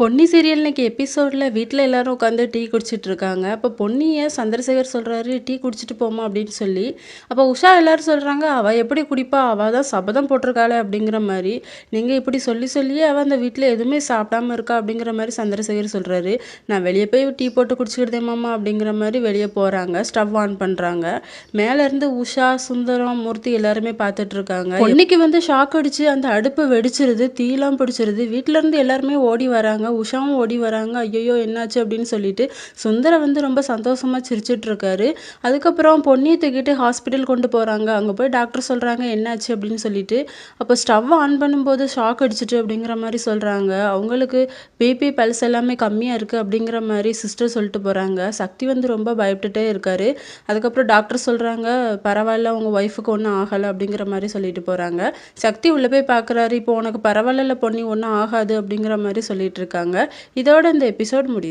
Ponni serial இன்னைக்கு எபிசோடில் வீட்டில் எல்லாரும் உட்காந்து டீ குடிச்சிட்டு இருக்காங்க. அப்போ பொன்னியை சந்திரசேகர் சொல்கிறாரு டீ குடிச்சிட்டு போமா அப்படின்னு சொல்லி அப்போ உஷா எல்லாரும் சொல்கிறாங்க அவள் எப்படி குடிப்பா? அவள் தான் சபதம் போட்டிருக்காளே அப்படிங்கிற மாதிரி. நீங்கள் இப்படி சொல்லி சொல்லியே அவள் அந்த வீட்டில் எதுவுமே சாப்பிடாம இருக்கா அப்படிங்கிற மாதிரி சந்திரசேகர் சொல்கிறாரு நான் வெளியே போய் டீ போட்டு குடிச்சிக்கிட்டே மாமா அப்படிங்கிற மாதிரி வெளியே போகிறாங்க ஸ்டவ் ஆன் பண்ணுறாங்க மேலேருந்து உஷா சுந்தரம் மூர்த்தி எல்லாருமே பார்த்துட்டு இருக்காங்க. பொன்னிக்கு வந்து ஷாக் அடிச்சு அந்த அடுப்பு வெடிச்சிருது தீலாம் பிடிச்சிருது. வீட்டிலேருந்து எல்லாருமே ஓடி வராங்க. உஷாவும் ஓடி வராங்க. ஐயோ என்னாச்சு? அப்படின்னு சொல்லிட்டு சுந்தர வந்து ரொம்ப சந்தோஷமாக சிரிச்சிட்டு இருக்காரு. அதுக்கப்புறம் பொன்னியை தூக்கிட்டு ஹாஸ்பிட்டல் கொண்டு போகிறாங்க அங்கே போய் டாக்டர் சொல்கிறாங்க என்னாச்சு? அப்படின்னு சொல்லிட்டு. அப்போ ஸ்டவ் ஆன் பண்ணும்போது ஷாக் அடிச்சிட்டு அப்படிங்கிற மாதிரி சொல்கிறாங்க அவங்களுக்கு பிபி பல்ஸ் எல்லாமே கம்மியாக இருக்குது அப்படிங்கிற மாதிரி சிஸ்டர் சொல்லிட்டு போகிறாங்க சக்தி வந்து ரொம்ப பயப்பட்டுட்டே இருக்காரு. அதுக்கப்புறம் டாக்டர் சொல்கிறாங்க பரவாயில்ல உங்கள் ஒய்ஃபுக்கு ஒன்றும் ஆகலை அப்படிங்கிற மாதிரி சொல்லிட்டு போகிறாங்க சக்தி உள்ளே போய் பார்க்குறாரு இப்போ உனக்கு பரவாயில்ல பொண்ணி ஒன்றும் ஆகாது அப்படிங்கிற மாதிரி சொல்லிட்டு இருக்காங்க இதோட இந்த எபிசோட் முடியுது.